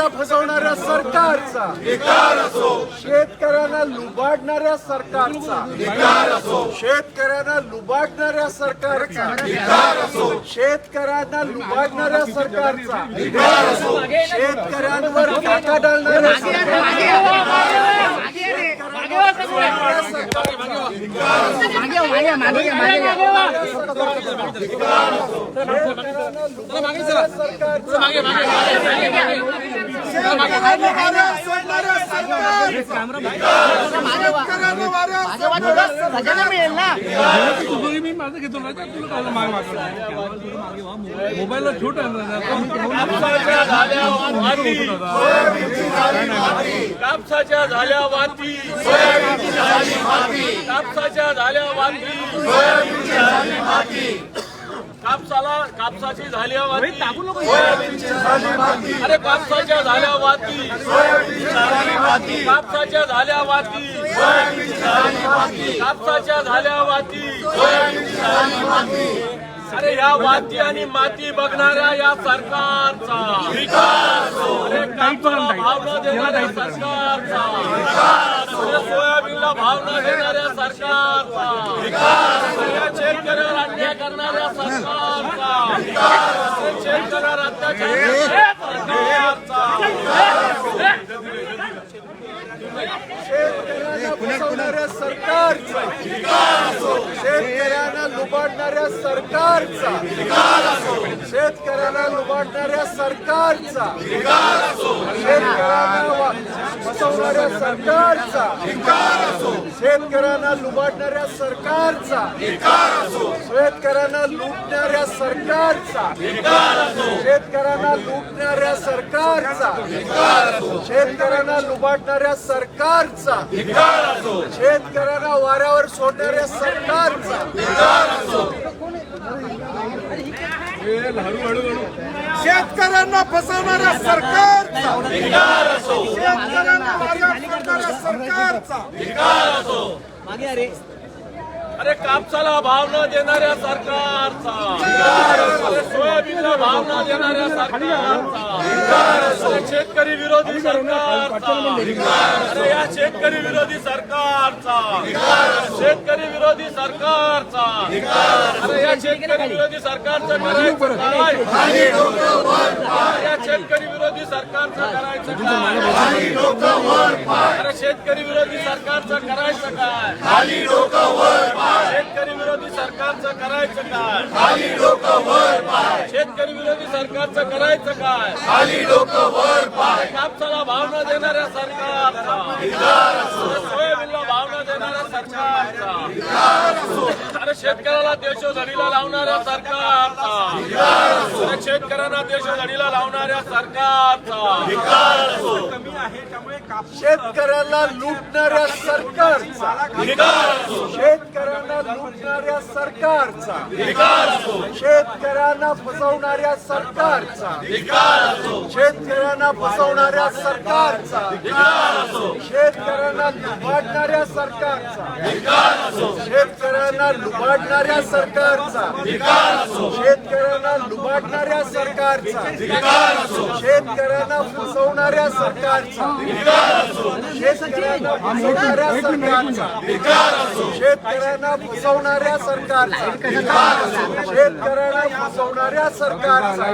शेतकऱ्याला फसवणाऱ्या सरकारचा. शेतकऱ्याला फसवणाऱ्या सरकारचा. शेतकऱ्यांना लुबाडणाऱ्या सरकारचा. शेतकऱ्यांना लुबाडणाऱ्या सरकारचा. शेतकऱ्यांना लुबाडणाऱ्या सरकारचा शेतकऱ्यांवर टाका डालणाऱ्या मिळेल ना मी माझं घेतो ना तुला काय मागे मागे मोबाईलला छोट आहे कापसाच्या झाल्या वाती कापसाच्या झाल्या वाती कापसाला कापसाची झाल्या वाती अरे कापसाच्या झाल्या वाती कापसाच्या झाल्या वाती कापसाच्या झाल्या वाती अरे या वाती आणि माती बघणाऱ्या या सरकारचा. अरे कापसाला भाव न देणाऱ्या सरकारचा. अरे सोयाबीनला भाव न देणाऱ्या सरकारचा. अरे शेतकऱ्यावर अन्याय करणाऱ्या सरकारचा. अरे शेतकऱ्यावर अत्याचार सरकारचा. फसवणाऱ्या सरकारचा. शेतकऱ्यांना लुबाडणाऱ्या सरकारचा. शेतकऱ्यांना लुबाडणाऱ्या सरकारचा. शेतकऱ्यांना फसवणाऱ्या सरकारचा. शेतकऱ्यांना लुबाडणाऱ्या सरकारचा. शेतकऱ्यांना लुटणाऱ्या सरकारचा. शेतकऱ्यांना लुटणाऱ्या सरकारचा. शेतकऱ्यांना लुबाडणाऱ्या सरकारचा. शेतकऱ्यांना वाऱ्यावर सोडणाऱ्या सरकारचा. शेतकऱ्यांना फसवणाऱ्या सरकारचा. शेतकऱ्यांना सरकारचा. अरे कापसाला भाव न देणाऱ्या सरकारचा. अरे सोयाबीनला भाव न देणाऱ्या सरकारचा. अरे शेतकरी विरोधी सरकारचा. अरे या शेतकरी विरोधी सरकारचा. शेतकरी विरोधी सरकारचा. अरे या शेतकरी विरोधी सरकारचं करायचं काय? या शेतकरी विरोधी सरकारचं करायचं काय? अरे शेतकरी विरोधी सरकारचं करायचं काय? शेतकरी विरोधी सरकारचं करायचं काय? खाली लोक वर पाय. शेतकरी विरोधी सरकारचं करायचं काय? खाली लोक वर पाय. कापसाला भाव न देणाऱ्या सरकारचा. सोयाबीनला भाव न देणाऱ्या सरकारचा. अरे शेतकऱ्याला देशोधडीला लावणाऱ्या सरकारचा. शेतकऱ्यांना देशोधडीला लावणाऱ्या सरकारचा. शेतकऱ्याला लुटणाऱ्या सरकारचा. शेतकऱ्यांना लुटणाऱ्या सरकारचा. शेतकऱ्यांना फसवणाऱ्या सरकारचा. शेतकऱ्यांना फसवणाऱ्या सरकारचा. शेतकऱ्यांना लुबाडणाऱ्या सरकारचा. शेतकऱ्यांना लुबाडणाऱ्या सरकारचा. शेतकऱ्यांना लुबाडणाऱ्या सरकारचा. शेतकऱ्यांना फसवणाऱ्या सरकारचा. शेतकऱ्यांना फसवणाऱ्या सरकारचा शेतकऱ्यांना फसवणाऱ्या सरकारचा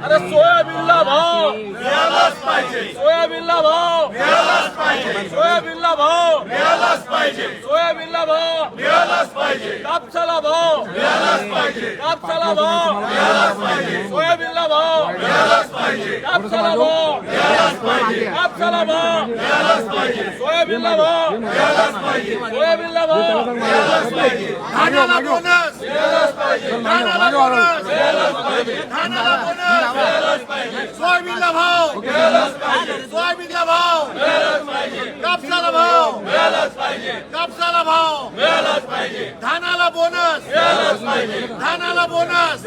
अरे सोयाबीनला भाव मिळालाच पाहिजे सोयाबीनला भाव मिळालाच पाहिजे सोयाबीनला भाव मिळालाच पाहिजे सोयाबीनला भाव मिळालाच पाहिजे कापसाला भाव मिळालाच पाहिजे कापसाला भाव मिळालाच पाहिजे सोयाबीनला भाव पाहिजे कापसाला भाव कापसाला भाव सोयाबीनला भाव सोयाबीनला भाव धानाला बोनस धानाला बोनस धानाला बोनस सोयाबीनला भाव सोयाबीनला भाव कापसाला भाव कापसाला भाव धानाला बोनस धानाला बोनस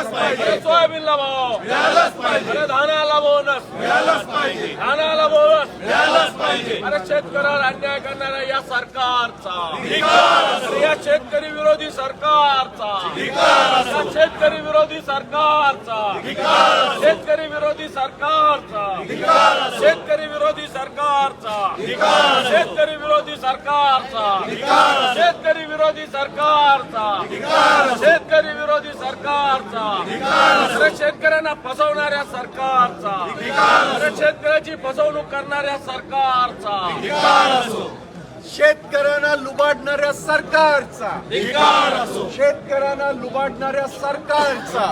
अरे सोयाबीनला भाव. अरे धानाला बोनस. धानाला बोनस. अरे शेतकऱ्यावर अन्याय करणाऱ्या या सरकारचा. या शेतकरी विरोधी सरकारचा. या शेतकरी विरोधी सरकारचा. शेतकरी विरोधी सरकारचा. शेतकरी विरोधी सरकारचा. शेतकरी विरोधी सरकारचा. शेतकरी विरोधी सरकारचा. शेतकरी विरोधी सरकारचा. शेतकऱ्यांना फसवणाऱ्या सरकारचा. शेतकऱ्याची फसवणूक करणाऱ्या सरकारचा. शेतकऱ्यांना लुबाडणाऱ्या सरकारचा. शेतकऱ्यांना लुबाडणाऱ्या सरकारचा.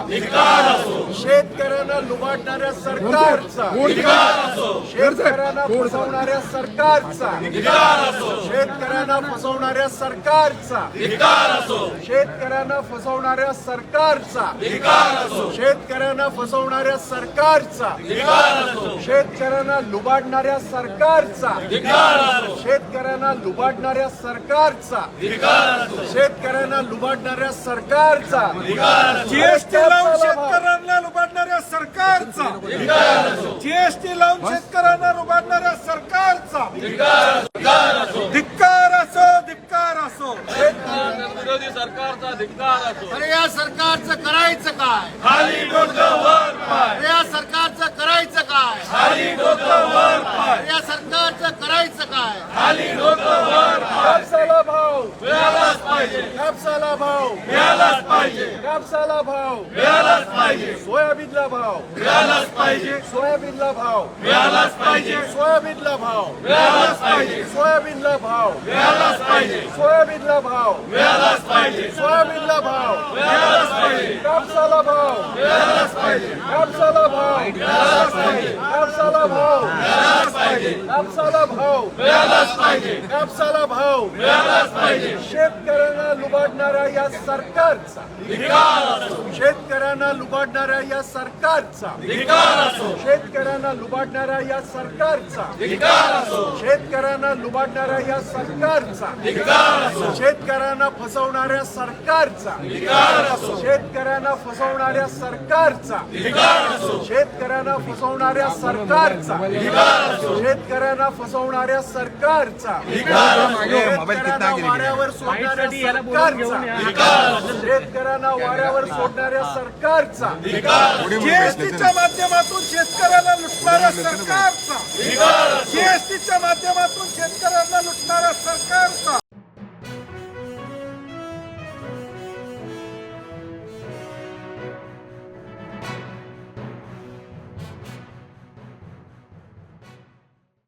शेतकऱ्यांना लुबाडणाऱ्या सरकारचा. शेतकऱ्यांना फसवणाऱ्या सरकारचा. शेतकऱ्यांना फसवणाऱ्या सरकारचा. शेतकऱ्यांना फसवणाऱ्या सरकारचा. शेतकऱ्यांना फसवणाऱ्या सरकारचा. शेतकऱ्यांना लुबाडणाऱ्या सरकारचा. शेतकऱ्यांना लुबाडणाऱ्या सरकारचा. शेतकऱ्यांना लुबाडणाऱ्या सरकारचा. जीएसटी लावून शेतकऱ्यांना लुबाडणाऱ्या सरकारचा. जीएसटी लावून शेतकऱ्यांना लुबाडणाऱ्या सरकारचा. धिक्कार असो धिक्कार असो. विरोधी सरकारचा धिक्कार असो. अरे या सरकारचं करायचं काय खाली डोकं वर पाय अरे या सरकारचं करायचं काय खाली डोकं वर पाय अरे या सरकारचं करायचं काय खाली डोकं वर पाय कापसाला भाव मिळालाच पाहिजे कापसाला भाव मिळालाच पाहिजे कापसाला भाव मिळालाच पाहिजे. सोयाबीनला भाव मिळालाच पाहिजे. सोयाबीनला भाव मिळालाच पाहिजे. सोयाबीनला भाव मिळालाच पाहिजे. सोयाबीनला भाव मिळालाच पाहिजे. सोयाबीनला भाव मिळालाच पाहिजे. सोयाबीनला भाव मिळालाच पाहिजे. कापसाला भाव मिळालाच पाहिजे. कापसाला भाव मिळालाच पाहिजे. कापसाला भाव मिळालाच पाहिजे. कापसाला भाव. मिळालाच पाहिजे. कापसाला भाव. मिळालाच पाहिजे. शेतकऱ्यांना लुबाडणाऱ्या या सरकारचा. शेतकऱ्यांना लुबाडणाऱ्या या सरकारचा. शेतकऱ्यांना लुबाडणाऱ्या या सरकारचा. शेतकऱ्यांना लुबाडणाऱ्या या सरकारचा. शेतकऱ्यांना फसवणाऱ्या सरकारचा. शेतकऱ्यांना फसवणाऱ्या सरकारचा. शेतकऱ्यांना फसवणाऱ्या सरकारचा. शेतकऱ्यांना फसवणाऱ्या सरकारचा. शेतकऱ्यांना वाऱ्यावर सोडणाऱ्या सरकारचा. शेतकऱ्यांना वाऱ्यावर सोडणाऱ्या सरकारचा. जीएसटीच्या माध्यमातून शेतकऱ्याला लुटणाऱ्या सरकारचा. जीएसटीच्या माध्यमातून शेतकऱ्याला